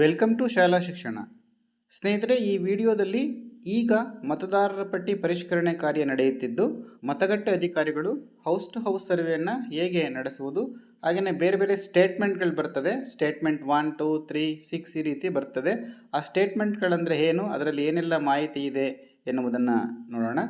Welcome to ಶಾಲಾ ಶಿಕ್ಷಣ. ಸ್ನೇಹಿತರೆ, ಈ ವಿಡಿಯೋದಲ್ಲಿ ಈಗ ಮತದಾರರ ಪಟ್ಟಿ ಪರಿಷ್ಕರಣೆ ಕಾರ್ಯ ನಡೆಯುತ್ತಿದ್ದು, ಮತಗಟ್ಟೆ ಅಧಿಕಾರಿಗಳು ಹೌಸ್ ಟು ಹೌಸ್ ಸರ್ವೆಯನ್ನು ಹೇಗೆ ನಡೆಸುವುದು ಹಾಗೆಯೇ ಬೇರೆ ಬೇರೆ ಸ್ಟೇಟ್ಮೆಂಟ್ಗಳು ಬರ್ತದೆ. Statement one two three six ಈ ರೀತಿ ಬರ್ತದೆ. ಆ ಸ್ಟೇಟ್ಮೆಂಟ್ಗಳಂದರೆ ಏನು? ಅದರಲ್ಲಿ ಏನೆಲ್ಲ ಮಾಹಿತಿ ಇದೆ ಎನ್ನುವುದನ್ನು ನೋಡೋಣ.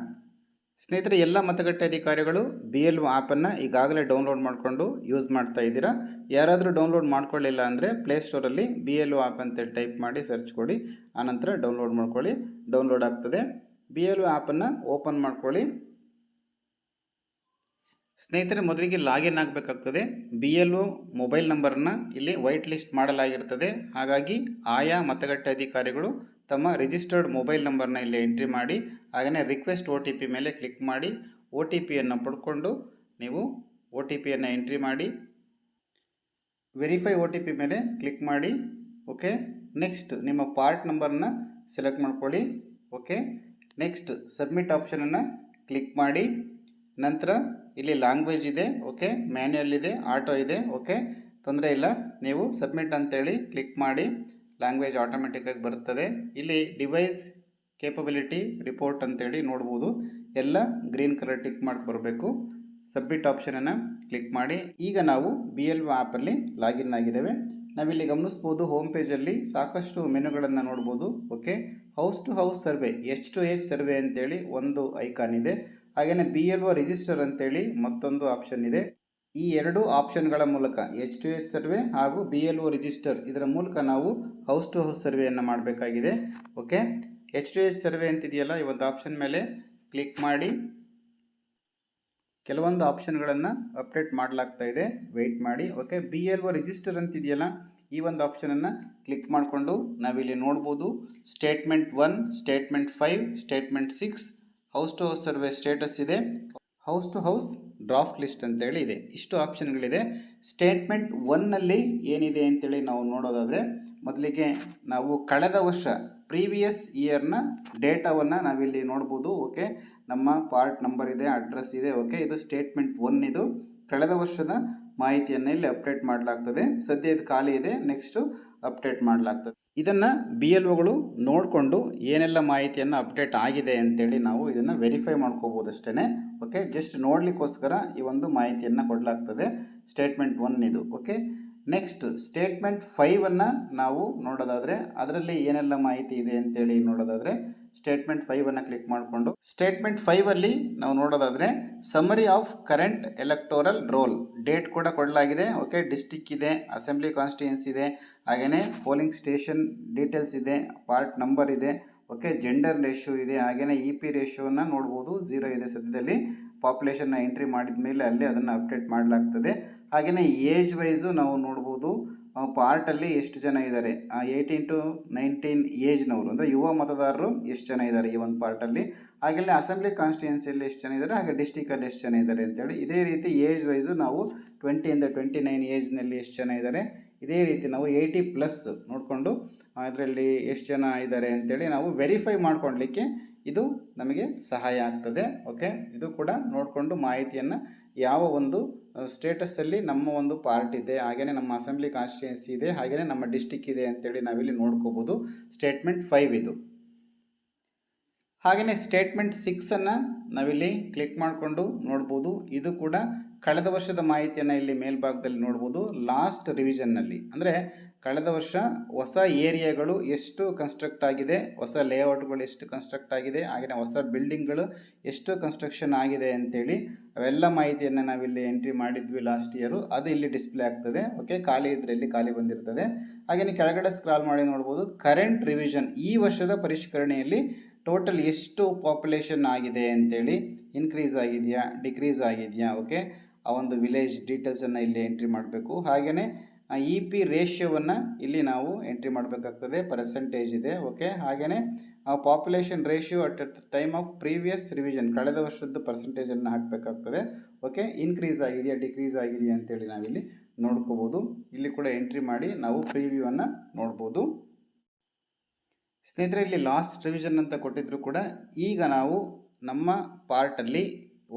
ಸ್ನೇಹಿತರೆ, ಎಲ್ಲ ಮತಗಟ್ಟೆ ಅಧಿಕಾರಿಗಳು ಬಿ ಎಲ್ ಆ್ಯಪನ್ನು ಈಗಾಗಲೇ ಡೌನ್ಲೋಡ್ ಮಾಡಿಕೊಂಡು ಯೂಸ್ ಮಾಡ್ತಾ ಇದ್ದೀರಾ? ಯಾರಾದರೂ ಡೌನ್ಲೋಡ್ ಮಾಡ್ಕೊಳ್ಳಿಲ್ಲ ಅಂದರೆ ಪ್ಲೇಸ್ಟೋರಲ್ಲಿ ಬಿ ಎಲ್ ಆ್ಯಪ್ ಅಂತೇಳಿ ಟೈಪ್ ಮಾಡಿ ಸರ್ಚ್ ಕೊಡಿ. ಆನಂತರ ಡೌನ್ಲೋಡ್ ಮಾಡ್ಕೊಳ್ಳಿ. ಡೌನ್ಲೋಡ್ ಆಗ್ತದೆ. ಬಿ ಎಲ್ ಆ್ಯಪನ್ನು ಓಪನ್ ಮಾಡ್ಕೊಳ್ಳಿ. ಸ್ನೇಹಿತರೆ, ಮೊದಲಿಗೆ ಲಾಗಿನ್ ಆಗಬೇಕಾಗ್ತದೆ. ಬಿ ಎಲ್ ಒ ಮೊಬೈಲ್ ನಂಬರನ್ನು ಇಲ್ಲಿ ವೈಟ್ ಲಿಸ್ಟ್ ಮಾಡಲಾಗಿರ್ತದೆ. ಹಾಗಾಗಿ ಆಯಾ ಮತಗಟ್ಟೆ ಅಧಿಕಾರಿಗಳು ತಮ್ಮ ರಿಜಿಸ್ಟರ್ಡ್ ಮೊಬೈಲ್ ನಂಬರ್ನ ಇಲ್ಲಿ ಎಂಟ್ರಿ ಮಾಡಿ ಹಾಗೆಯೇ ರಿಕ್ವೆಸ್ಟ್ ಒ ಟಿ ಪಿ ಮೇಲೆ ಕ್ಲಿಕ್ ಮಾಡಿ ಒ ಟಿ ಪಿಯನ್ನು ಪಡ್ಕೊಂಡು ನೀವು ಒ ಟಿ ಪಿಯನ್ನು ಎಂಟ್ರಿ ಮಾಡಿ ವೆರಿಫೈ ಒ ಟಿ ಪಿ ಮೇಲೆ ಕ್ಲಿಕ್ ಮಾಡಿ ಓಕೆ ನೆಕ್ಸ್ಟ್ ನಿಮ್ಮ ಪಾರ್ಟ್ ನಂಬರನ್ನ ಸೆಲೆಕ್ಟ್ ಮಾಡ್ಕೊಳ್ಳಿ ಓಕೆ ನೆಕ್ಸ್ಟ್ ಸಬ್ಮಿಟ್ ಆಪ್ಷನನ್ನು ಕ್ಲಿಕ್ ಮಾಡಿ, ನಂತರ ಇಲ್ಲಿ ಲ್ಯಾಂಗ್ವೇಜ್ ಇದೆ ಓಕೆ ಮ್ಯಾನ್ಯಲ್ ಇದೆ ಆಟೋ ಇದೆ ಓಕೆ ತೊಂದರೆ ಇಲ್ಲ, ನೀವು ಸಬ್ಮಿಟ್ ಅಂತೇಳಿ ಕ್ಲಿಕ್ ಮಾಡಿ. ಲ್ಯಾಂಗ್ವೇಜ್ ಆಟೋಮೆಟಿಕ್ಕಾಗಿ ಬರ್ತದೆ. ಇಲ್ಲಿ ಡಿವೈಸ್ ಕೇಪಬಿಲಿಟಿ ರಿಪೋರ್ಟ್ ಅಂತೇಳಿ ನೋಡ್ಬೋದು. ಎಲ್ಲ ಗ್ರೀನ್ ಕಲರ್ ಟಿಕ್ ಮಾರ್ಕ್ ಬರಬೇಕು. ಸಬ್ಮಿಟ್ ಆಪ್ಷನನ್ನು ಕ್ಲಿಕ್ ಮಾಡಿ. ಈಗ ನಾವು ಬಿ ಎಲ್ ಆ್ಯಪಲ್ಲಿ ಲಾಗಿನ್ ಆಗಿದ್ದೇವೆ. ನಾವಿಲ್ಲಿ ಗಮನಿಸ್ಬೋದು ಹೋಮ್ ಪೇಜಲ್ಲಿ ಸಾಕಷ್ಟು ಮೆನುಗಳನ್ನು ನೋಡ್ಬೋದು. Okay house to house survey H to H survey ಅಂತೇಳಿ ಒಂದು ಐಕಾನ್ ಇದೆ. ಹಾಗೆಯೇ ಬಿ ಎಲ್ ಒ ರಿಜಿಸ್ಟರ್ ಅಂತೇಳಿ ಮತ್ತೊಂದು ಆಪ್ಷನ್ ಇದೆ. ಈ ಎರಡು ಆಪ್ಷನ್ಗಳ ಮೂಲಕ ಎಚ್ ಟು ಎಚ್ ಸರ್ವೆ ಹಾಗೂ ಬಿ ಎಲ್ ಒ ರಿಜಿಸ್ಟರ್ ಇದರ ಮೂಲಕ ನಾವು ಹೌಸ್ ಟು ಹೌಸ್ ಸರ್ವೆಯನ್ನು ಮಾಡಬೇಕಾಗಿದೆ. Okay H to H survey ಅಂತಿದೆಯಲ್ಲ, ಈ ಒಂದು ಆಪ್ಷನ್ ಮೇಲೆ ಕ್ಲಿಕ್ ಮಾಡಿ. ಕೆಲವೊಂದು ಆಪ್ಷನ್ಗಳನ್ನು ಅಪ್ಡೇಟ್ ಮಾಡಲಾಗ್ತಾ ಇದೆ. ವೆಯ್ಟ್ ಮಾಡಿ. Okay B L O register ಅಂತಿದೆಯಲ್ಲ, ಈ ಒಂದು ಆಪ್ಷನನ್ನು ಕ್ಲಿಕ್ ಮಾಡಿಕೊಂಡು ನಾವಿಲ್ಲಿ ನೋಡ್ಬೋದು. Statement one statement five statement six house to house survey status ಇದೆ. House to house draft list ಅಂತೇಳಿ ಇದೆ. ಇಷ್ಟು ಆಪ್ಷನ್ಗಳಿದೆ ಸ್ಟೇಟ್ಮೆಂಟ್ ಒನ್ನಲ್ಲಿ ಏನಿದೆ ಅಂತೇಳಿ ನಾವು ನೋಡೋದಾದರೆ, ಮೊದಲಿಗೆ ನಾವು ಕಳೆದ ವರ್ಷ ಪ್ರೀವಿಯಸ್ ಇಯರ್ನ ಡೇಟಾವನ್ನು ನಾವಿಲ್ಲಿ ನೋಡ್ಬೋದು ಓಕೆ ನಮ್ಮ ಪಾರ್ಟ್ ನಂಬರ್ ಇದೆ ಅಡ್ರೆಸ್ ಇದೆ ಓಕೆ ಇದು ಸ್ಟೇಟ್ಮೆಂಟ್ ಒನ್ ಇದು. ಕಳೆದ ವರ್ಷದ ಮಾಹಿತಿಯನ್ನು ಇಲ್ಲಿ ಅಪ್ಡೇಟ್ ಮಾಡಲಾಗ್ತದೆ. ಸದ್ಯ ಇದು ಖಾಲಿ ಇದೆ. ನೆಕ್ಸ್ಟು ಅಪ್ಡೇಟ್ ಮಾಡಲಾಗ್ತದೆ. ಇದನ್ನು ಬಿ ಎಲ್ ಒಗಳು ನೋಡಿಕೊಂಡು ಏನೆಲ್ಲ ಮಾಹಿತಿಯನ್ನು ಅಪ್ಡೇಟ್ ಆಗಿದೆ ಅಂತೇಳಿ ನಾವು ಇದನ್ನು ವೆರಿಫೈ ಮಾಡ್ಕೋಬೋದು ಅಷ್ಟೇ ಓಕೆ ಜಸ್ಟ್ ನೋಡಲಿಕ್ಕೋಸ್ಕರ ಈ ಒಂದು ಮಾಹಿತಿಯನ್ನು ಕೊಡಲಾಗ್ತದೆ. ಸ್ಟೇಟ್ಮೆಂಟ್ ಒನ್ ಇದು. ಓಕೆ ನೆಕ್ಸ್ಟ್ ಸ್ಟೇಟ್ಮೆಂಟ್ ಫೈವನ್ನು ನಾವು ನೋಡೋದಾದರೆ, ಅದರಲ್ಲಿ ಏನೆಲ್ಲ ಮಾಹಿತಿ ಇದೆ ಅಂತೇಳಿ ನೋಡೋದಾದರೆ ಸ್ಟೇಟ್ಮೆಂಟ್ ಫೈವನ್ನು ಕ್ಲಿಕ್ ಮಾಡಿಕೊಂಡು ಸ್ಟೇಟ್ಮೆಂಟ್ ಫೈವಲ್ಲಿ ನಾವು ನೋಡೋದಾದರೆ summary of current electoral roll date ಕೂಡ ಕೊಡಲಾಗಿದೆ ಓಕೆ ಡಿಸ್ಟಿಕ್ ಇದೆ ಅಸೆಂಬ್ಲಿ ಕಾನ್ಸ್ಟಿಟ್ಯೂನ್ಸ್ ಇದೆ ಹಾಗೆಯೇ ಪೋಲಿಂಗ್ ಸ್ಟೇಷನ್ ಡೀಟೇಲ್ಸ್ ಇದೆ ಪಾರ್ಟ್ ನಂಬರ್ ಇದೆ ಓಕೆ ಜೆಂಡರ್ ರೇಷ್ಯೋ ಇದೆ ಹಾಗೆಯೇ ಇ ಪಿ ರೇಷ್ಯೋನ ನೋಡ್ಬೋದು. ಝೀರೋ ಇದೆ ಸದ್ಯದಲ್ಲಿ. ಪಾಪ್ಯುಲೇಷನ್ನ ಎಂಟ್ರಿ ಮಾಡಿದ ಮೇಲೆ ಅಲ್ಲಿ ಅದನ್ನು ಅಪ್ಡೇಟ್ ಮಾಡಲಾಗ್ತದೆ. ಹಾಗೆಯೇ ಏಜ್ ವೈಸು ನಾವು ನೋಡ್ಬೋದು. ಪಾರ್ಟಲ್ಲಿ ಎಷ್ಟು ಜನ ಇದ್ದಾರೆ? ಏಯ್ಟೀನ್ ಟು ನೈನ್ಟೀನ್ ಏಜ್ನವರು ಅಂದರೆ ಯುವ ಮತದಾರರು ಎಷ್ಟು ಜನ ಇದ್ದಾರೆ ಈ ಒಂದು ಪಾರ್ಟಲ್ಲಿ? ಹಾಗೆಲ್ಲ ಅಸೆಂಬ್ಲಿ ಕಾನ್ಸ್ಟಿಟ್ಯೂನ್ಸಿಯಲ್ಲಿ ಎಷ್ಟು ಜನ ಇದ್ದಾರೆ, ಹಾಗೆ ಡಿಸ್ಟಿಕಲ್ಲಿ ಎಷ್ಟು ಜನ ಇದ್ದಾರೆ ಅಂತೇಳಿ ಇದೇ ರೀತಿ ಏಜ್ ವೈಸು ನಾವು ಟ್ವೆಂಟಿಯಿಂದ ಟ್ವೆಂಟಿ ನೈನ್ ಏಜ್ನಲ್ಲಿ ಎಷ್ಟು ಜನ ಇದ್ದಾರೆ, ಇದೇ ರೀತಿ ನಾವು ಏಯ್ಟಿ ಪ್ಲಸ್ ನೋಡಿಕೊಂಡು ಅದರಲ್ಲಿ ಎಷ್ಟು ಜನ ಇದ್ದಾರೆ ಅಂತೇಳಿ ನಾವು ವೆರಿಫೈ ಮಾಡ್ಕೊಳ್ಲಿಕ್ಕೆ ಇದು ನಮಗೆ ಸಹಾಯ ಆಗ್ತದೆ. ಓಕೆ ಇದು ಕೂಡ ನೋಡಿಕೊಂಡು ಮಾಹಿತಿಯನ್ನು ಯಾವ ಒಂದು ಸ್ಟೇಟಸ್ಸಲ್ಲಿ ನಮ್ಮ ಒಂದು ಪಾರ್ಟ್ ಇದೆ. ಹಾಗೆಯೇ ನಮ್ಮ ಅಸೆಂಬ್ಲಿ ಕಾನ್ಸ್ಟಿಟ್ಯೂನ್ಸಿ ಇದೆ. ಹಾಗೆಯೇ ನಮ್ಮ ಡಿಸ್ಟಿಕ್ ಇದೆ ಅಂತೇಳಿ ನಾವಿಲ್ಲಿ ನೋಡ್ಕೋಬೋದು. ಸ್ಟೇಟ್ಮೆಂಟ್ ಫೈವ್ ಇದು. ಹಾಗೆಯೇ ಸ್ಟೇಟ್ಮೆಂಟ್ ಸಿಕ್ಸನ್ನು ನಾವಿಲ್ಲಿ ಕ್ಲಿಕ್ ಮಾಡಿಕೊಂಡು ನೋಡ್ಬೋದು. ಇದು ಕೂಡ ಕಳೆದ ವರ್ಷದ ಮಾಹಿತಿಯನ್ನು ಇಲ್ಲಿ ಮೇಲ್ಭಾಗದಲ್ಲಿ ನೋಡ್ಬೋದು. ಲಾಸ್ಟ್ ರಿವಿಷನ್ನಲ್ಲಿ ಅಂದರೆ ಕಳೆದ ವರ್ಷ ಹೊಸ ಏರಿಯಾಗಳು ಎಷ್ಟು ಕನ್ಸ್ಟ್ರಕ್ಟ್ ಆಗಿದೆ, ಹೊಸ ಲೇಔಟ್ಗಳು ಎಷ್ಟು ಕನ್ಸ್ಟ್ರಕ್ಟ್ ಆಗಿದೆ ಹಾಗೆಯೇ ಹೊಸ ಬಿಲ್ಡಿಂಗ್ಗಳು ಎಷ್ಟು ಕನ್ಸ್ಟ್ರಕ್ಷನ್ ಆಗಿದೆ ಅಂತೇಳಿ ಅವೆಲ್ಲ ಮಾಹಿತಿಯನ್ನು ನಾವಿಲ್ಲಿ ಎಂಟ್ರಿ ಮಾಡಿದ್ವಿ ಲಾಸ್ಟ್ ಇಯರು ಅದು ಇಲ್ಲಿ ಡಿಸ್ಪ್ಲೇ ಆಗ್ತದೆ. ಓಕೆ ಖಾಲಿ ಇದ್ದರೆ ಇಲ್ಲಿ ಖಾಲಿ ಬಂದಿರ್ತದೆ. ಹಾಗೆಯೇ ಕೆಳಗಡೆ ಸ್ಕ್ರಾಲ್ ಮಾಡಿ ನೋಡ್ಬೋದು. ಕರೆಂಟ್ ರಿವಿಷನ್ ಈ ವರ್ಷದ ಪರಿಷ್ಕರಣೆಯಲ್ಲಿ ಟೋಟಲ್ ಎಷ್ಟು ಪಾಪ್ಯುಲೇಷನ್ ಆಗಿದೆ ಅಂತೇಳಿ ಇನ್ಕ್ರೀಸ್ ಆಗಿದೆಯಾ ಡಿಕ್ರೀಸ್ ಆಗಿದೆಯಾ? ಓಕೆ ಆ ಒಂದು ವಿಲೇಜ್ ಡೀಟೇಲ್ಸನ್ನು ಇಲ್ಲಿ ಎಂಟ್ರಿ ಮಾಡಬೇಕು. ಹಾಗೆಯೇ ಇ ಪಿ ರೇಷ್ಯೋವನ್ನು ಇಲ್ಲಿ ನಾವು ಎಂಟ್ರಿ ಮಾಡಬೇಕಾಗ್ತದೆ. ಪರ್ಸೆಂಟೇಜ್ ಇದೆ ಓಕೆ ಹಾಗೆಯೇ population ratio at at time of previous revision ಕಳೆದ ವರ್ಷದ ಪರ್ಸೆಂಟೇಜನ್ನು ಹಾಕಬೇಕಾಗ್ತದೆ ಓಕೆ ಇನ್ಕ್ರೀಸ್ ಆಗಿದೆಯಾ ಡಿಕ್ರೀಸ್ ಆಗಿದೆಯಾ ಅಂತೇಳಿ ನಾವಿಲ್ಲಿ ನೋಡ್ಕೋಬೋದು. ಇಲ್ಲಿ ಕೂಡ ಎಂಟ್ರಿ ಮಾಡಿ ನಾವು ಪ್ರೀವ್ಯೂವನ್ನು ನೋಡ್ಬೋದು. ಸ್ನೇಹಿತರೆ, ಇಲ್ಲಿ ಲಾಸ್ಟ್ ರಿವಿಷನ್ ಅಂತ ಕೊಟ್ಟಿದ್ದರೂ ಕೂಡ ಈಗ ನಾವು ನಮ್ಮ ಪಾರ್ಟಲ್ಲಿ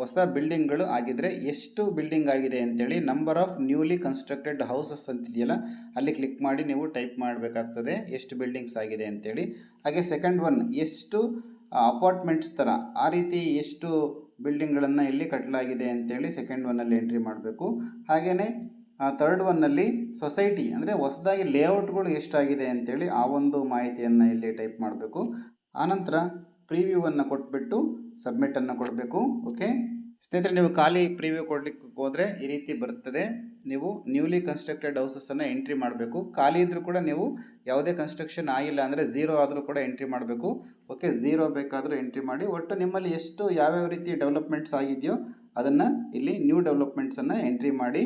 ಹೊಸ ಬಿಲ್ಡಿಂಗ್ಗಳು ಆಗಿದ್ದರೆ ಎಷ್ಟು ಬಿಲ್ಡಿಂಗ್ ಆಗಿದೆ ಅಂತೇಳಿ number of newly constructed houses ಅಂತಿದೆಯಲ್ಲ, ಅಲ್ಲಿ ಕ್ಲಿಕ್ ಮಾಡಿ ನೀವು ಟೈಪ್ ಮಾಡಬೇಕಾಗ್ತದೆ ಎಷ್ಟು ಬಿಲ್ಡಿಂಗ್ಸ್ ಆಗಿದೆ ಅಂತೇಳಿ. ಹಾಗೆ ಸೆಕೆಂಡ್ ಒನ್, ಎಷ್ಟು ಅಪಾರ್ಟ್ಮೆಂಟ್ಸ್ ಥರ ಆ ರೀತಿ ಎಷ್ಟು ಬಿಲ್ಡಿಂಗ್ಗಳನ್ನು ಇಲ್ಲಿ ಕಟ್ಟಲಾಗಿದೆ ಅಂತೇಳಿ ಸೆಕೆಂಡ್ ಒನ್ನಲ್ಲಿ ಎಂಟ್ರಿ ಮಾಡಬೇಕು. ಹಾಗೆಯೇ ಥರ್ಡ್ ಒನ್ನಲ್ಲಿ ಸೊಸೈಟಿ, ಅಂದರೆ ಹೊಸದಾಗಿ ಲೇಔಟ್ಗಳು ಎಷ್ಟಾಗಿದೆ ಅಂತೇಳಿ ಆ ಒಂದು ಮಾಹಿತಿಯನ್ನು ಇಲ್ಲಿ ಟೈಪ್ ಮಾಡಬೇಕು. ಆನಂತರ ಪ್ರಿವ್ಯೂವನ್ನು ಕೊಟ್ಬಿಟ್ಟು ಸಬ್ಮಿಟನ್ನು ಕೊಡಬೇಕು, ಓಕೆ? ಸ್ನೇಹಿತರೆ, ನೀವು ಖಾಲಿ ಪ್ರಿವ್ಯೂ ಕೊಡಲಿಕ್ಕೆ ಹೋದರೆ ಈ ರೀತಿ ಬರ್ತದೆ ನೀವು ನ್ಯೂಲಿ ಕನ್ಸ್ಟ್ರಕ್ಟೆಡ್ ಹೌಸಸನ್ನು ಎಂಟ್ರಿ ಮಾಡಬೇಕು. ಖಾಲಿ ಇದ್ದರೂ ಕೂಡ ನೀವು ಯಾವುದೇ ಕನ್ಸ್ಟ್ರಕ್ಷನ್ ಆಗಿಲ್ಲ ಅಂದರೆ ಝೀರೋ ಆದರೂ ಕೂಡ ಎಂಟ್ರಿ ಮಾಡಬೇಕು. ಓಕೆ ಝೀರೋ ಬೇಕಾದರೂ ಎಂಟ್ರಿ ಮಾಡಿ. ಒಟ್ಟು ನಿಮ್ಮಲ್ಲಿ ಎಷ್ಟು ಯಾವ್ಯಾವ ರೀತಿ ಡೆವಲಪ್ಮೆಂಟ್ಸ್ ಆಗಿದೆಯೋ ಅದನ್ನು ಇಲ್ಲಿ ನ್ಯೂ ಡೆವಲಪ್ಮೆಂಟ್ಸನ್ನು ಎಂಟ್ರಿ ಮಾಡಿ.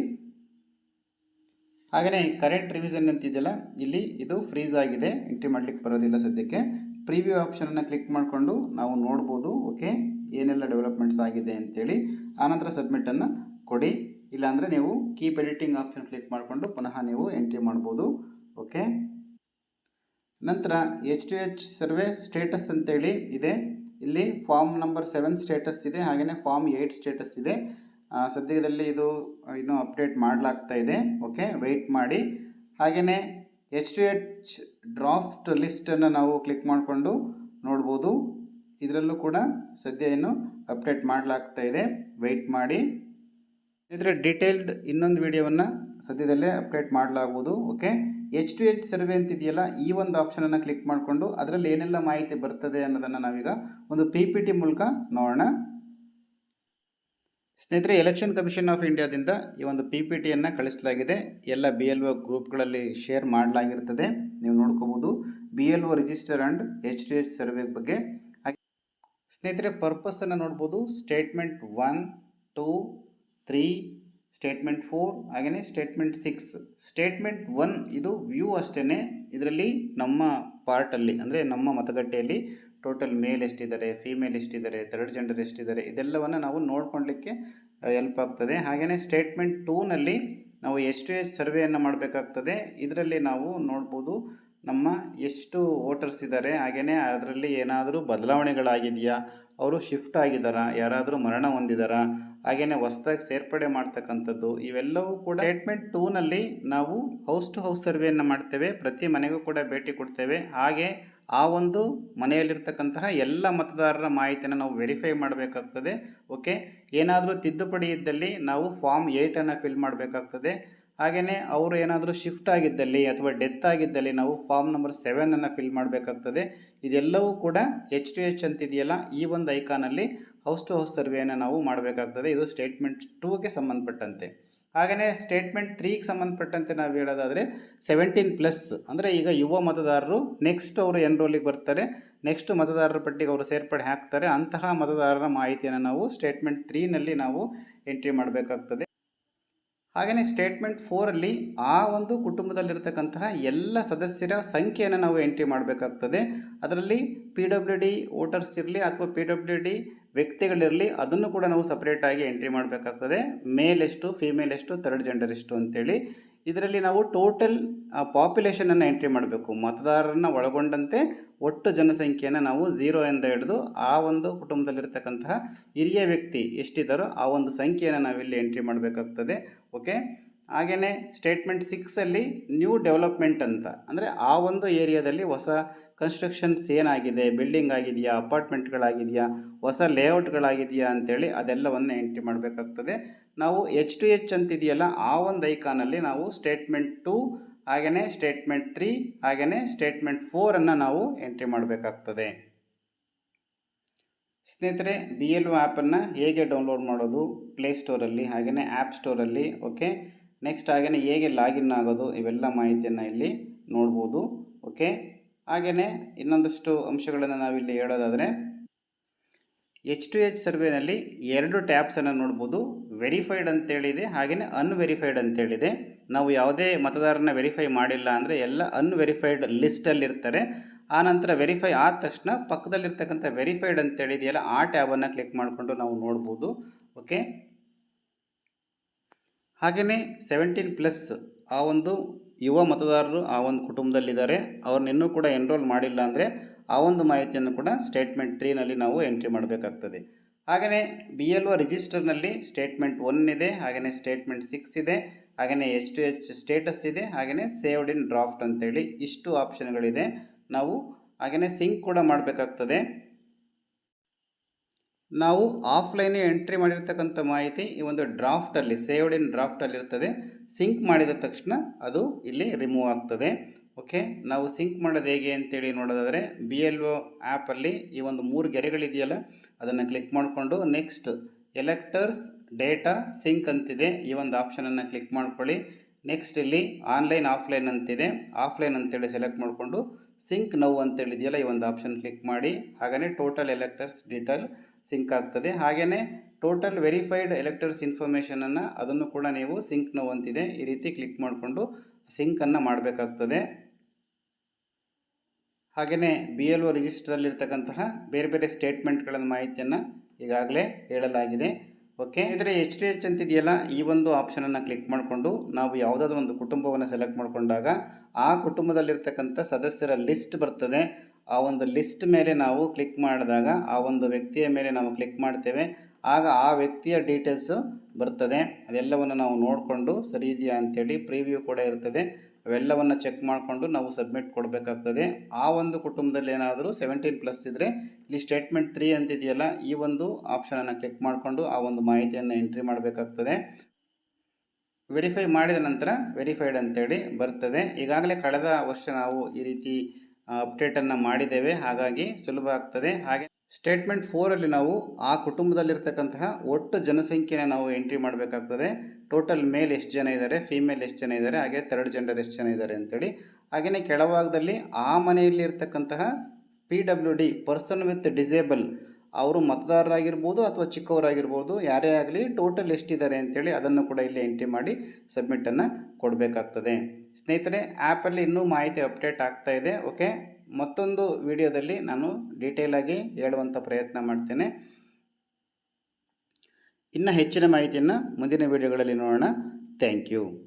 ಹಾಗೆಯೇ ಕರೆಂಟ್ ರಿವಿಷನ್ ಅಂತಿದೆಯಲ್ಲ, ಇಲ್ಲಿ ಇದು ಫ್ರೀಸ್ ಆಗಿದೆ. ಎಂಟ್ರಿ ಮಾಡಲಿಕ್ಕೆ ಬರೋದಿಲ್ಲ ಸದ್ಯಕ್ಕೆ. ಪ್ರಿವ್ಯೂ ಆಪ್ಷನನ್ನು ಕ್ಲಿಕ್ ಮಾಡಿಕೊಂಡು ನಾವು ನೋಡ್ಬೋದು, ಓಕೆ? ಏನೆಲ್ಲ ಡೆವಲಪ್ಮೆಂಟ್ಸ್ ಆಗಿದೆ ಅಂತೇಳಿ. ಆನಂತರ ಸಬ್ಮಿಟನ್ನು ಕೊಡಿ. ಇಲ್ಲಾಂದರೆ ನೀವು ಕೀಪ್ ಎಡಿಟಿಂಗ್ ಆಪ್ಷನ್ ಕ್ಲಿಕ್ ಮಾಡಿಕೊಂಡು ಪುನಃ ನೀವು ಎಂಟ್ರಿ ಮಾಡ್ಬೋದು, ಓಕೆ? ನಂತರ H to H survey status ಅಂತೇಳಿ ಇದೆ. ಇಲ್ಲಿ ಫಾರ್ಮ್ ನಂಬರ್ ಸೆವೆನ್ ಸ್ಟೇಟಸ್ ಇದೆ, ಹಾಗೆಯೇ ಫಾರ್ಮ್ ಏಯ್ಟ್ ಸ್ಟೇಟಸ್ ಇದೆ. ಸದ್ಯದಲ್ಲಿ ಇದು ಇನ್ನೂ ಅಪ್ಡೇಟ್ ಮಾಡಲಾಗ್ತಾ ಇದೆ, ಓಕೆ? ವೆಯ್ಟ್ ಮಾಡಿ. ಹಾಗೆಯೇ ಎಚ್ ಟು ಎಚ್ ಡ್ರಾಫ್ಟ್ ಲಿಸ್ಟನ್ನು ನಾವು ಕ್ಲಿಕ್ ಮಾಡಿಕೊಂಡು ನೋಡ್ಬೋದು. ಇದರಲ್ಲೂ ಕೂಡ ಸದ್ಯ ಏನು ಅಪ್ಡೇಟ್ ಮಾಡಲಾಗ್ತಾ ಇದೆ. ವೆಯ್ಟ್ ಮಾಡಿ. ಇದರ ಡೀಟೇಲ್ಡ್ ಇನ್ನೊಂದು ವಿಡಿಯೋವನ್ನು ಸದ್ಯದಲ್ಲೇ ಅಪ್ಡೇಟ್ ಮಾಡಲಾಗುವುದು okay H to H survey ಅಂತಿದೆಯಲ್ಲ, ಈ ಒಂದು ಆಪ್ಷನನ್ನು ಕ್ಲಿಕ್ ಮಾಡಿಕೊಂಡು ಅದರಲ್ಲಿ ಏನೆಲ್ಲ ಮಾಹಿತಿ ಬರ್ತದೆ ಅನ್ನೋದನ್ನು ನಾವೀಗ ಒಂದು ಪಿ ಪಿ ಟಿ ಮೂಲಕ ನೋಡೋಣ. ಸ್ನೇಹಿತರೆ ಎಲೆಕ್ಷನ್ ಕಮಿಷನ್ ಆಫ್ ಇಂಡಿಯಾದಿಂದ ಈ ಒಂದು ಪಿ ಪಿ ಟಿಯನ್ನು ಕಳಿಸಲಾಗಿದೆ. ಎಲ್ಲ ಬಿ ಎಲ್ ಒ ಗ್ರೂಪ್ಗಳಲ್ಲಿ ಶೇರ್ ಮಾಡಲಾಗಿರ್ತದೆ. ನೀವು ನೋಡ್ಕೋಬೋದು. B L O register and H to H survey ಬಗ್ಗೆ. ಹಾಗೆ ಸ್ನೇಹಿತರೆ ಪರ್ಪಸನ್ನು ನೋಡ್ಬೋದು. Statement one two three statement four ಹಾಗೆಯೇ ಸ್ಟೇಟ್ಮೆಂಟ್ ಸಿಕ್ಸ್ ಸ್ಟೇಟ್ಮೆಂಟ್ ಒನ್ ಇದು ವ್ಯೂ ಅಷ್ಟೇ ಇದರಲ್ಲಿ ನಮ್ಮ ಪಾರ್ಟಲ್ಲಿ ಅಂದರೆ ನಮ್ಮ ಮತಗಟ್ಟೆಯಲ್ಲಿ ಟೋಟಲ್ ಮೇಲ್ ಎಷ್ಟಿದ್ದಾರೆ, ಫೀಮೇಲ್ ಎಷ್ಟಿದ್ದಾರೆ, ಥರ್ಡ್ ಜೆಂಡರ್ ಎಷ್ಟಿದ್ದಾರೆ, ಇದೆಲ್ಲವನ್ನು ನಾವು ನೋಡ್ಕೊಳ್ಲಿಕ್ಕೆ ಹೆಲ್ಪ್ ಆಗ್ತದೆ. ಹಾಗೆಯೇ ಸ್ಟೇಟ್ಮೆಂಟ್ ಟೂನಲ್ಲಿ ನಾವು ಎಷ್ಟು ಸರ್ವೆಯನ್ನು ಮಾಡಬೇಕಾಗ್ತದೆ, ಇದರಲ್ಲಿ ನಾವು ನೋಡ್ಬೋದು ನಮ್ಮ ಎಷ್ಟು ವೋಟರ್ಸ್ ಇದ್ದಾರೆ ಹಾಗೆಯೇ ಅದರಲ್ಲಿ ಏನಾದರೂ ಬದಲಾವಣೆಗಳಾಗಿದೆಯಾ, ಅವರು ಶಿಫ್ಟ್ ಆಗಿದ್ದಾರಾ, ಯಾರಾದರೂ ಮರಣ ಹೊಂದಿದಾರಾ ಹಾಗೆಯೇ ಹೊಸ್ದಾಗಿ ಸೇರ್ಪಡೆ ಮಾಡ್ತಕ್ಕಂಥದ್ದು, ಇವೆಲ್ಲವೂ ಕೂಡ ಸ್ಟೇಟ್ಮೆಂಟ್ ಟೂನಲ್ಲಿ ನಾವು ಹೌಸ್ ಟು ಹೌಸ್ ಸರ್ವೆಯನ್ನು ಮಾಡ್ತೇವೆ, ಪ್ರತಿ ಮನೆಗೂ ಕೂಡ ಭೇಟಿ ಕೊಡ್ತೇವೆ. ಹಾಗೆ ಆ ಒಂದು ಮನೆಯಲ್ಲಿರ್ತಕ್ಕಂತಹ ಎಲ್ಲ ಮತದಾರರ ಮಾಹಿತಿಯನ್ನು ನಾವು ವೆರಿಫೈ ಮಾಡಬೇಕಾಗ್ತದೆ. ಓಕೆ ಏನಾದರೂ ತಿದ್ದುಪಡಿ ಇದ್ದಲ್ಲಿ ನಾವು ಫಾರ್ಮ್ ಏಯ್ಟನ್ನು ಫಿಲ್ ಮಾಡಬೇಕಾಗ್ತದೆ. ಹಾಗೆಯೇ ಅವರು ಏನಾದರೂ ಶಿಫ್ಟ್ ಆಗಿದ್ದಲ್ಲಿ ಅಥವಾ ಡೆತ್ ಆಗಿದ್ದಲ್ಲಿ ನಾವು ಫಾರ್ಮ್ ನಂಬರ್ ಸೆವೆನನ್ನು ಫಿಲ್ ಮಾಡಬೇಕಾಗ್ತದೆ. ಇದೆಲ್ಲವೂ ಕೂಡ ಎಚ್ ಟು ಎಚ್ ಅಂತಿದೆಯಲ್ಲ, ಈ ಒಂದು ಐಕಾನಲ್ಲಿ ಹೌಸ್ ಟು ಹೌಸ್ ಸರ್ವೆಯನ್ನು ನಾವು ಮಾಡಬೇಕಾಗ್ತದೆ. ಇದು ಸ್ಟೇಟ್ಮೆಂಟ್ ಟೂಗೆ ಸಂಬಂಧಪಟ್ಟಂತೆ. ಹಾಗೆಯೇ ಸ್ಟೇಟ್ಮೆಂಟ್ ತ್ರೀಗೆ ಸಂಬಂಧಪಟ್ಟಂತೆ ನಾವು ಹೇಳೋದಾದರೆ ಸೆವೆಂಟೀನ್ ಪ್ಲಸ್ ಅಂದರೆ ಈಗ ಯುವ ಮತದಾರರು ನೆಕ್ಸ್ಟ್ ಅವರು ಎನ್ರೋಲಿಗೆ ಬರ್ತಾರೆ. ನೆಕ್ಸ್ಟ್ ಮತದಾರರ ಪಟ್ಟಿಗೆ ಅವರು ಸೇರ್ಪಡೆ ಹಾಕ್ತಾರೆ. ಅಂತಹ ಮತದಾರರ ಮಾಹಿತಿಯನ್ನು ನಾವು ಸ್ಟೇಟ್ಮೆಂಟ್ ತ್ರೀನಲ್ಲಿ ನಾವು ಎಂಟ್ರಿ ಮಾಡಬೇಕಾಗ್ತದೆ. ಹಾಗೆಯೇ ಸ್ಟೇಟ್ಮೆಂಟ್ ಫೋರಲ್ಲಿ ಆ ಒಂದು ಕುಟುಂಬದಲ್ಲಿರ್ತಕ್ಕಂತಹ ಎಲ್ಲ ಸದಸ್ಯರ ಸಂಖ್ಯೆಯನ್ನು ನಾವು ಎಂಟ್ರಿ ಮಾಡಬೇಕಾಗ್ತದೆ. ಅದರಲ್ಲಿ ಪಿ ಡಬ್ಲ್ಯೂ ಡಿ ವೋಟರ್ಸ್ ಇರಲಿ ಅಥವಾ ಪಿ ಡಬ್ಲ್ಯೂ ಡಿ ವ್ಯಕ್ತಿಗಳಿರಲಿ ಅದನ್ನು ಕೂಡ ನಾವು ಸಪ್ರೇಟಾಗಿ ಎಂಟ್ರಿ ಮಾಡಬೇಕಾಗ್ತದೆ. ಮೇಲ್ ಎಷ್ಟು ಫೀಮೇಲ್ ಎಷ್ಟು ಥರ್ಡ್ ಜೆಂಡರ್ ಎಷ್ಟು ಅಂತೇಳಿ. ಇದರಲ್ಲಿ ನಾವು ಟೋಟಲ್ ಪಾಪ್ಯುಲೇಷನನ್ನು ಎಂಟ್ರಿ ಮಾಡಬೇಕು. ಮತದಾರರನ್ನು ಒಳಗೊಂಡಂತೆ ಒಟ್ಟು ಜನಸಂಖ್ಯೆಯನ್ನು ನಾವು ಝೀರೋ ಇಂದ ಹಿಡಿದು ಆ ಒಂದು ಕುಟುಂಬದಲ್ಲಿರ್ತಕ್ಕಂತಹ ಹಿರಿಯ ವ್ಯಕ್ತಿ ಎಷ್ಟಿದ್ದಾರೋ ಆ ಒಂದು ಸಂಖ್ಯೆಯನ್ನು ನಾವಿಲ್ಲಿ ಎಂಟ್ರಿ ಮಾಡಬೇಕಾಗ್ತದೆ. ಓಕೆ ಹಾಗೆಯೇ ಸ್ಟೇಟ್ಮೆಂಟ್ ಸಿಕ್ಸಲ್ಲಿ ನ್ಯೂ ಡೆವಲಪ್ಮೆಂಟ್ ಅಂತ. ಅಂದರೆ ಆ ಒಂದು ಏರಿಯಾದಲ್ಲಿ ಹೊಸ ಕನ್ಸ್ಟ್ರಕ್ಷನ್ಸ್ ಏನಾಗಿದೆ ಬಿಲ್ಡಿಂಗ್ ಆಗಿದೆಯಾ ಅಪಾರ್ಟ್ಮೆಂಟ್ಗಳಾಗಿದೆಯಾ ಹೊಸ ಲೇಔಟ್ಗಳಾಗಿದೆಯಾ ಅಂಥೇಳಿ ಅದೆಲ್ಲವನ್ನು ಎಂಟ್ರಿ ಮಾಡಬೇಕಾಗ್ತದೆ. ನಾವು ಎಚ್ ಟು ಎಚ್ ಅಂತಿದೆಯಲ್ಲ, ಆ ಒಂದು ಐಕಾನಲ್ಲಿ ನಾವು ಸ್ಟೇಟ್ಮೆಂಟ್ ಟು ಹಾಗೆಯೇ ಸ್ಟೇಟ್ಮೆಂಟ್ ತ್ರೀ ಹಾಗೆಯೇ ಸ್ಟೇಟ್ಮೆಂಟ್ ಫೋರನ್ನು ನಾವು ಎಂಟ್ರಿ ಮಾಡಬೇಕಾಗ್ತದೆ. ಸ್ನೇಹಿತರೆ ಬಿ ಎಲ್ ಒ ಆ್ಯಪನ್ನು ಹೇಗೆ ಡೌನ್ಲೋಡ್ ಮಾಡೋದು? ಪ್ಲೇಸ್ಟೋರಲ್ಲಿ ಹಾಗೆಯೇ ಆ್ಯಪ್ ಸ್ಟೋರಲ್ಲಿ ಓಕೆ ನೆಕ್ಸ್ಟ್ ಹಾಗೆಯೇ ಹೇಗೆ ಲಾಗಿನ್ ಆಗೋದು? ಇವೆಲ್ಲ ಮಾಹಿತಿಯನ್ನು ಇಲ್ಲಿ ನೋಡ್ಬೋದು ಓಕೆ ಹಾಗೆಯೇ ಇನ್ನೊಂದಷ್ಟು ಅಂಶಗಳನ್ನು ನಾವಿಲ್ಲಿ ಹೇಳೋದಾದರೆ ಎಚ್ ಟು ಎಚ್ ಸರ್ವೆನಲ್ಲಿ ಎರಡು ಟ್ಯಾಬ್ಸನ್ನು ನೋಡ್ಬೋದು. ವೆರಿಫೈಡ್ ಅಂತೇಳಿದೆ ಹಾಗೆಯೇ ಅನ್ವೆರಿಫೈಡ್ ಅಂತೇಳಿದೆ. ನಾವು ಯಾವುದೇ ಮತದಾರನ ವೆರಿಫೈ ಮಾಡಿಲ್ಲ ಅಂದರೆ ಎಲ್ಲ ಅನ್ವೆರಿಫೈಡ್ ಲಿಸ್ಟಲ್ಲಿರ್ತಾರೆ ಆನಂತರ ವೆರಿಫೈ ಆದ ತಕ್ಷಣ ಪಕ್ಕದಲ್ಲಿರ್ತಕ್ಕಂಥ ವೆರಿಫೈಡ್ ಅಂತೇಳಿದೆಯಲ್ಲ, ಆ ಟ್ಯಾಬನ್ನು ಕ್ಲಿಕ್ ಮಾಡಿಕೊಂಡು ನಾವು ನೋಡ್ಬೋದು. ಓಕೆ ಹಾಗೆಯೇ ಸೆವೆಂಟೀನ್ ಪ್ಲಸ್ ಆ ಒಂದು ಯುವ ಮತದಾರರು ಆ ಒಂದು ಕುಟುಂಬದಲ್ಲಿದ್ದಾರೆ. ಅವ್ರನ್ನ ಇನ್ನೂ ಕೂಡ ಎನ್ರೋಲ್ ಮಾಡಿಲ್ಲ ಅಂದರೆ ಆ ಒಂದು ಮಾಹಿತಿಯನ್ನು ಕೂಡ ಸ್ಟೇಟ್ಮೆಂಟ್ ತ್ರೀನಲ್ಲಿ ನಾವು ಎಂಟ್ರಿ ಮಾಡಬೇಕಾಗ್ತದೆ. ಹಾಗೆಯೇ ಬಿ ಎಲ್ ಒ ರಿಜಿಸ್ಟರ್ನಲ್ಲಿ ಸ್ಟೇಟ್ಮೆಂಟ್ ಒನ್ ಇದೆ, ಹಾಗೆಯೇ ಸ್ಟೇಟ್ಮೆಂಟ್ ಸಿಕ್ಸ್ ಇದೆ, ಹಾಗೆಯೇ ಎಚ್ ಟು ಎಚ್ ಸ್ಟೇಟಸ್ ಇದೆ, ಹಾಗೆಯೇ ಸೇವ್ಡ್ ಇನ್ ಡ್ರಾಫ್ಟ್ ಅಂತೇಳಿ ಇಷ್ಟು ಆಪ್ಷನ್ಗಳಿದೆ ನಾವು ಹಾಗೆಯೇ ಸಿಂಕ್ ಕೂಡ ಮಾಡಬೇಕಾಗ್ತದೆ. ನಾವು ಆಫ್ಲೈನೇ ಎಂಟ್ರಿ ಮಾಡಿರ್ತಕ್ಕಂಥ ಮಾಹಿತಿ ಈ ಒಂದು ಡ್ರಾಫ್ಟಲ್ಲಿ ಸೇವ್ಡ್ ಇನ್ ಡ್ರಾಫ್ಟಲ್ಲಿರ್ತದೆ ಸಿಂಕ್ ಮಾಡಿದ ತಕ್ಷಣ ಅದು ಇಲ್ಲಿ ರಿಮೂವ್ ಆಗ್ತದೆ. ಓಕೆ? ನಾವು ಸಿಂಕ್ ಮಾಡೋದು ಹೇಗೆ ಅಂತೇಳಿ ನೋಡೋದಾದರೆ ಬಿ ಎಲ್ ಒ ಆ್ಯಪಲ್ಲಿ ಈ ಒಂದು ಮೂರು ಗೆರೆಗಳಿದೆಯಲ್ಲ, ಅದನ್ನು ಕ್ಲಿಕ್ ಮಾಡಿಕೊಂಡು ನೆಕ್ಸ್ಟ್ ಎಲೆಕ್ಟರ್ಸ್ ಡೇಟಾ ಸಿಂಕ್ ಅಂತಿದೆ. ಈ ಒಂದು ಆಪ್ಷನನ್ನು ಕ್ಲಿಕ್ ಮಾಡ್ಕೊಳ್ಳಿ. ನೆಕ್ಸ್ಟ್ ಇಲ್ಲಿ ಆನ್ಲೈನ್ ಆಫ್ಲೈನ್ ಅಂತಿದೆ. ಆಫ್ಲೈನ್ ಅಂತೇಳಿ ಸೆಲೆಕ್ಟ್ ಮಾಡಿಕೊಂಡು ಸಿಂಕ್ ನೋವು ಅಂತೇಳಿದೆಯಲ್ಲ, ಈ ಒಂದು ಆಪ್ಷನ್ ಕ್ಲಿಕ್ ಮಾಡಿ. ಹಾಗೆಯೇ ಟೋಟಲ್ ಎಲೆಕ್ಟರ್ಸ್ ಡೀಟೇಲ್ ಸಿಂಕ್ ಆಗ್ತದೆ. ಹಾಗೆಯೇ ಟೋಟಲ್ ವೆರಿಫೈಡ್ ಎಲೆಕ್ಟರ್ಸ್ ಇನ್ಫಾರ್ಮೇಷನನ್ನು ಅದನ್ನು ಕೂಡ ನೀವು ಸಿಂಕ್ ನೋವು ಅಂತಿದೆ. ಈ ರೀತಿ ಕ್ಲಿಕ್ ಮಾಡಿಕೊಂಡು ಸಿಂಕನ್ನು ಮಾಡಬೇಕಾಗ್ತದೆ. ಹಾಗೆಯೇ ಬಿ ಎಲ್ ಒ ರಿಜಿಸ್ಟ್ರಲ್ಲಿರ್ತಕ್ಕಂತಹ ಬೇರೆ ಬೇರೆ ಸ್ಟೇಟ್ಮೆಂಟ್ಗಳ ಮಾಹಿತಿಯನ್ನು ಈಗಾಗಲೇ ಹೇಳಲಾಗಿದೆ. ಓಕೆ ಇದರ ಎಚ್ ಡಿ ಎಚ್ ಅಂತಿದೆಯಲ್ಲ? ಈ ಒಂದು ಆಪ್ಷನನ್ನು ಕ್ಲಿಕ್ ಮಾಡಿಕೊಂಡು ನಾವು ಯಾವುದಾದ್ರೂ ಒಂದು ಕುಟುಂಬವನ್ನು ಸೆಲೆಕ್ಟ್ ಮಾಡಿಕೊಂಡಾಗ ಆ ಕುಟುಂಬದಲ್ಲಿರ್ತಕ್ಕಂಥ ಸದಸ್ಯರ ಲಿಸ್ಟ್ ಬರ್ತದೆ. ಆ ಒಂದು ಲಿಸ್ಟ್ ಮೇಲೆ ನಾವು ಕ್ಲಿಕ್ ಮಾಡಿದಾಗ ಆ ಒಂದು ವ್ಯಕ್ತಿಯ ಮೇಲೆ ನಾವು ಕ್ಲಿಕ್ ಮಾಡ್ತೇವೆ. ಆಗ ಆ ವ್ಯಕ್ತಿಯ ಡೀಟೇಲ್ಸು ಬರ್ತದೆ. ಅದೆಲ್ಲವನ್ನು ನಾವು ನೋಡಿಕೊಂಡು ಸರಿ ಇದೆಯಾ ಅಂಥೇಳಿ ಪ್ರಿವ್ಯೂ ಕೂಡ ಇರ್ತದೆ. ಅವೆಲ್ಲವನ್ನು ಚೆಕ್ ಮಾಡಿಕೊಂಡು ನಾವು ಸಬ್ಮಿಟ್ ಕೊಡಬೇಕಾಗ್ತದೆ. ಆ ಒಂದು ಕುಟುಂಬದಲ್ಲಿ ಏನಾದರೂ ಸೆವೆಂಟೀನ್ ಪ್ಲಸ್ ಇದ್ದರೆ ಇಲ್ಲಿ ಸ್ಟೇಟ್ಮೆಂಟ್ ತ್ರೀ ಅಂತಿದೆಯಲ್ಲ, ಈ ಒಂದು ಆಪ್ಷನನ್ನು ಕ್ಲಿಕ್ ಮಾಡಿಕೊಂಡು ಆ ಒಂದು ಮಾಹಿತಿಯನ್ನು ಎಂಟ್ರಿ ಮಾಡಬೇಕಾಗ್ತದೆ. ವೆರಿಫೈ ಮಾಡಿದ ನಂತರ ವೆರಿಫೈಡ್ ಅಂತೇಳಿ ಬರ್ತದೆ. ಈಗಾಗಲೇ ಕಳೆದ ವರ್ಷ ನಾವು ಈ ರೀತಿ ಅಪ್ಡೇಟನ್ನು ಮಾಡಿದ್ದೇವೆ. ಹಾಗಾಗಿ ಸುಲಭ ಆಗ್ತದೆ. ಹಾಗೆ ಸ್ಟೇಟ್ಮೆಂಟ್ ಫೋರಲ್ಲಿ ನಾವು ಆ ಕುಟುಂಬದಲ್ಲಿರ್ತಕ್ಕಂತಹ ಒಟ್ಟು ಜನಸಂಖ್ಯೆನ ನಾವು ಎಂಟ್ರಿ ಮಾಡಬೇಕಾಗ್ತದೆ. ಟೋಟಲ್ ಮೇಲ್ ಎಷ್ಟು ಜನ ಇದ್ದಾರೆ ಫೀಮೇಲ್ ಎಷ್ಟು ಜನ ಇದ್ದಾರೆ ಹಾಗೆ ಥರ್ಡ್ ಜೆಂಡರ್ ಎಷ್ಟು ಜನ ಇದ್ದಾರೆ ಅಂತೇಳಿ. ಹಾಗೆಯೇ ಕೆಳಭಾಗದಲ್ಲಿ ಆ ಮನೆಯಲ್ಲಿ ಇರ್ತಕ್ಕಂತಹ P W D person with disable ಅವರು ಮತದಾರರಾಗಿರ್ಬೋದು ಅಥವಾ ಚಿಕ್ಕವರಾಗಿರ್ಬೋದು, ಯಾರೇ ಆಗಲಿ ಟೋಟಲ್ ಎಷ್ಟಿದ್ದಾರೆ ಅಂತೇಳಿ ಅದನ್ನು ಕೂಡ ಇಲ್ಲಿ ಎಂಟ್ರಿ ಮಾಡಿ ಸಬ್ಮಿಟನ್ನು ಕೊಡಬೇಕಾಗ್ತದೆ. ಸ್ನೇಹಿತರೆ ಆ್ಯಪಲ್ಲಿ ಇನ್ನೂ ಮಾಹಿತಿ ಅಪ್ಡೇಟ್ ಆಗ್ತಾ ಇದೆ ಓಕೆ ಮತ್ತೊಂದು ವಿಡಿಯೋದಲ್ಲಿ ನಾನು ಡೀಟೇಲಾಗಿ ಹೇಳುವಂಥ ಪ್ರಯತ್ನ ಮಾಡ್ತೇನೆ. ಇನ್ನು ಹೆಚ್ಚಿನ ಮಾಹಿತಿಯನ್ನು ಮುಂದಿನ ವಿಡಿಯೋಗಳಲ್ಲಿ ನೋಡೋಣ. Thank you